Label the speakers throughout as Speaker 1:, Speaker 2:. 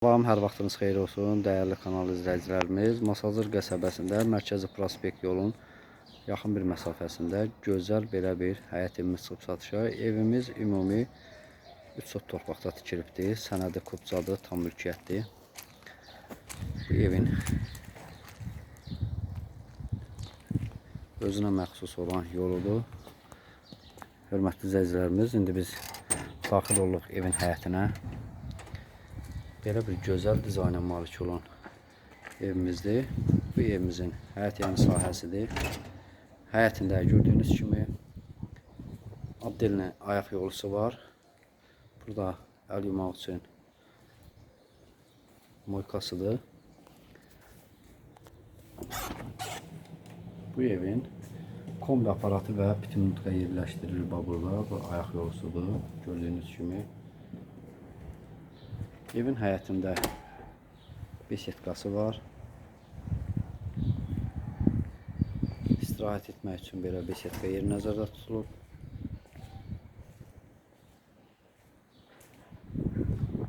Speaker 1: Salam, hər vaxtınız xeyir olsun, dəyərli kanal izləyicilərimiz. Masazır qəsəbəsində Mərkəzi Prospekt yolun yaxın bir məsafəsində gözəl belə bir həyət evimiz çıxıb satışa. Evimiz ümumi 3 sot torpaqda tikilibdir. Sənədi kubcadır, tam mülkiyyətdir. Bu evin özünə məxsus olan yoludur. Hörmətli izləyicilərimiz, indi biz daxil olduq evin həyətinə. Belə bir gözəl dizayna malik olan evimizdir. Bu evimizin həyət yanı sahəsidir. Həyətində gördüyünüz kimi Abdel'in ayaq yolusu var. Burada əl yumaq üçün moykasıdır. Bu evin kombi aparatı və pitimutqa yerləşdirilir bax burada. Bu ayaq yolusudur. Gördüyünüz kimi Evin həyətində besetkası var. İstirahət etmək üçün belə besetka yeri nəzərdə tutulub.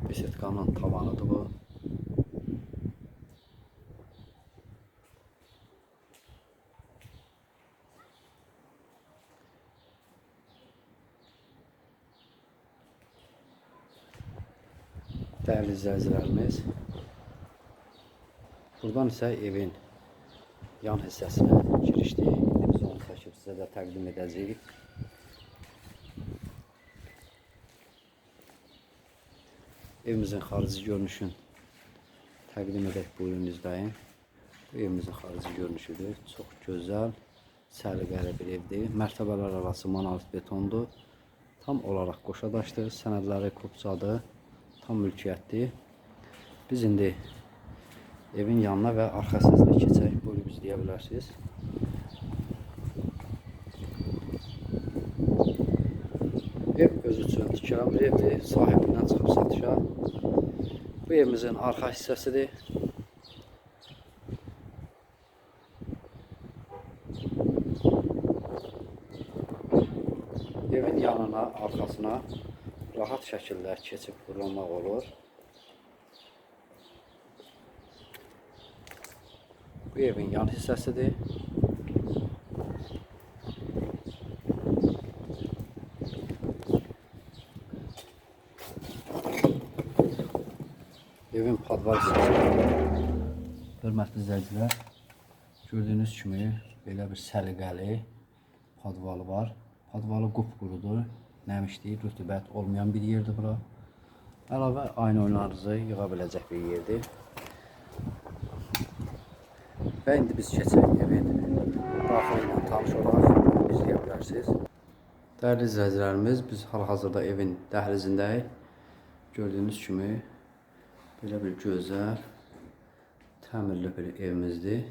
Speaker 1: Besetkanın tavanıdır bu. Değerli izləyicilərimiz, buradan isə evin yan hissəsinə girişdir. İndi biz onu çəkib sizə də təqdim edəcəyik. Evimizin xarici görünüşün təqdim edək buyurun izləyin. Bu evimizin xarici görünüşüdür. Çox gözəl, səliqəli bir evdir. Mərtəbələr arası monolit betondur. Tam olaraq qoşadaşdır. Sənədləri kupçadır. Tam mülkiyyətdir. Biz indi evin yanına və arxa hissəsinə keçək. Buyurub izləyə bilərsiniz. Ev öz üçün tikilən bir evdir. Sahibindən çıxıb satışa. Bu evimizin arxa hissəsidir. Evin yanına, arxasına rahat şəkildə keçib fırlanmaq olur. Bu evin yan hissəsidir. Evin hissəsi. Hörmətli izləyicilər, gördüyünüz kimi belə bir səliqəli padvalı var. Padvalı qupqurudur, nəmişlik, rütubət olmayan bir yerdir bura. Əlavə aynı oyunlarınızı yığa biləcək bir yerdir. Və indi biz keçək evin daxili ilə tanış olaraq izləyə bilərsiniz. Dəyərli izləyicilərimiz, biz hal-hazırda evin dəhlizindəyik. Gördüyünüz kimi belə bir gözəl, təmirli bir evimizdir.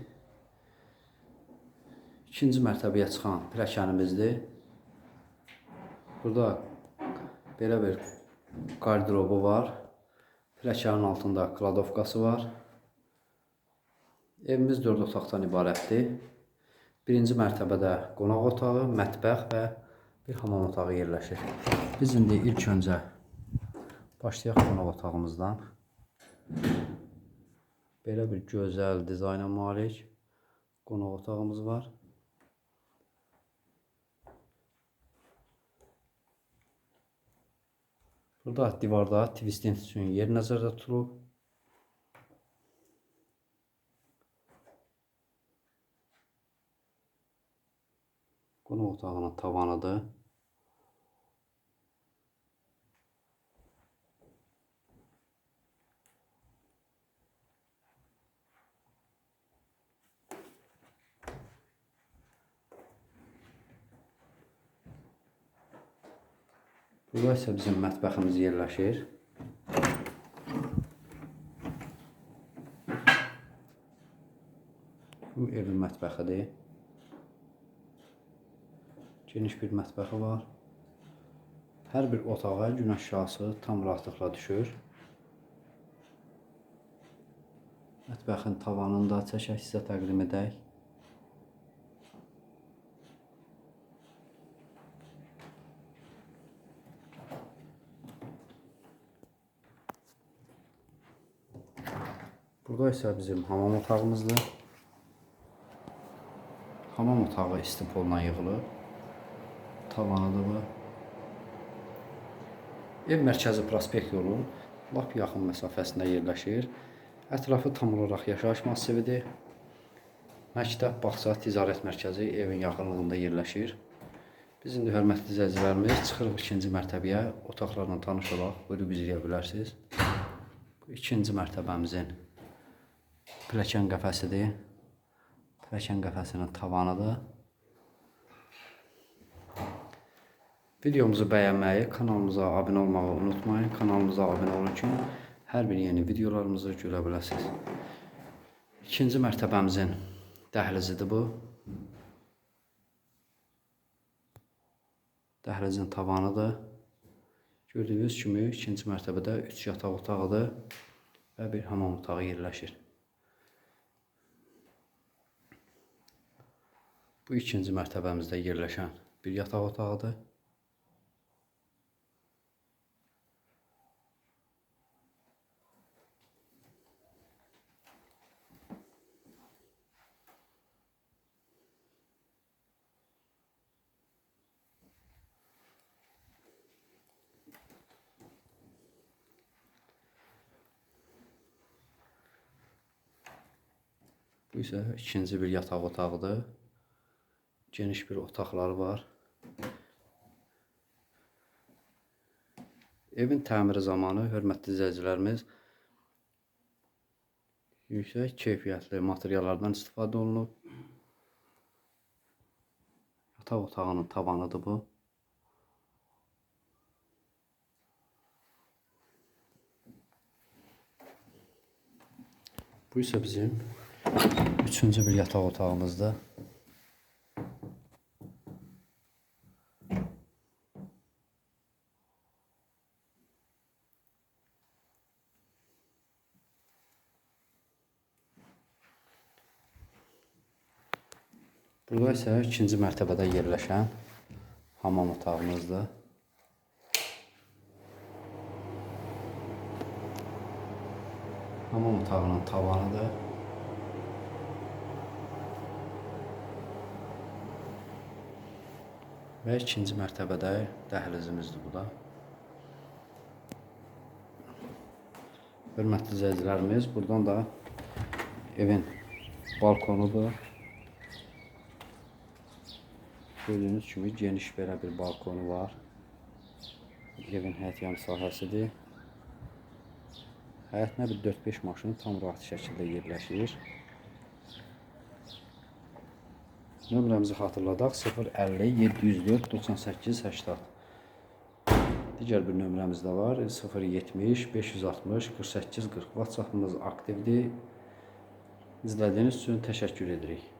Speaker 1: İkinci mərtəbəyə çıxan pilləkənimizdir. Burada belə bir qardirobu var. Pilləkənin altında kladovkası var. Evimiz 4 otaqdan ibarətdir. Birinci mərtəbədə qonaq otağı, mətbəx və bir hamam otağı yerləşir. Biz indi ilk öncə başlayaq qonaq otağımızdan. Belə bir gözəl dizayna malik qonaq otağımız var. Burada aktif var daha aktif istensiyon yer nazarda tutulur. Konu ortağının tabanıdır. Burada isə bizim mətbəximiz yerləşir. Bu evin mətbəxidir. Geniş bir mətbəxi var. Hər bir otağa günəş şüası tam rahatlıqla düşür. Mətbəxin tavanında çəkək sizə təqdim edək. Burada isə bizim hamam otağımızdır. Hamam otağı istipolla yığılıb. Tavanıdır bu. Ev mərkəzi prospekt yolunun lap yaxın məsafəsində yerləşir. Ətrafı tam olaraq yaşayış massividir. Məktəb, bağça, ticarət mərkəzi evin yaxınlığında yerləşir. Bizim də hörmətli izləyicilərimiz çıxırıq ikinci mərtəbəyə, otaqlarla tanış olaq, buyurub izləyə bilərsiniz. Bu ikinci mərtəbəmizin pilləkən qəfəsidir. Pilləkən qəfəsinin tavanıdır. Videomuzu bəyənməyi, kanalımıza abunə olmağı unutmayın. Kanalımıza abunə olun ki, hər bir yeni videolarımızı görə biləsiniz. İkinci mərtəbəmizin dəhlizidir bu. Dəhlizin tavanıdır. Gördüyünüz kimi ikinci mərtəbədə 3 yataq otağıdır və bir hamam otağı yerləşir. Bu ikinci mərtəbəmizdə yerləşən bir yataq otağıdır. Bu isə ikinci bir yataq otağıdır. Geniş bir otaqları var. Evin təmiri zamanı hörmətli izləyicilərimiz yüksək keyfiyyətli materiallardan istifadə olunub. Yataq otağının tavanıdır bu. Bu isə bizim üçüncü bir yataq otağımızdır. Burada isə ikinci mərtəbədə yerləşən hamam otağımızdır. Hamam otağının tavanıdır. Və ikinci mərtəbədə dəhlizimizdir bu da. Hörmətli izləyicilərimiz, buradan da evin balkonudur. Gördüyünüz kimi geniş belə bir balkonu var. Evin həyət yanı sahəsidir. Həyətinə bir 4-5 maşın tam rahat şəkildə yerləşir. Nömrəmizi xatırladaq 050 704 98 80. Digər bir nömrəmiz də var 070 560 48 40. WhatsApp-ımız aktivdir. İzlədiyiniz üçün təşəkkür edirik.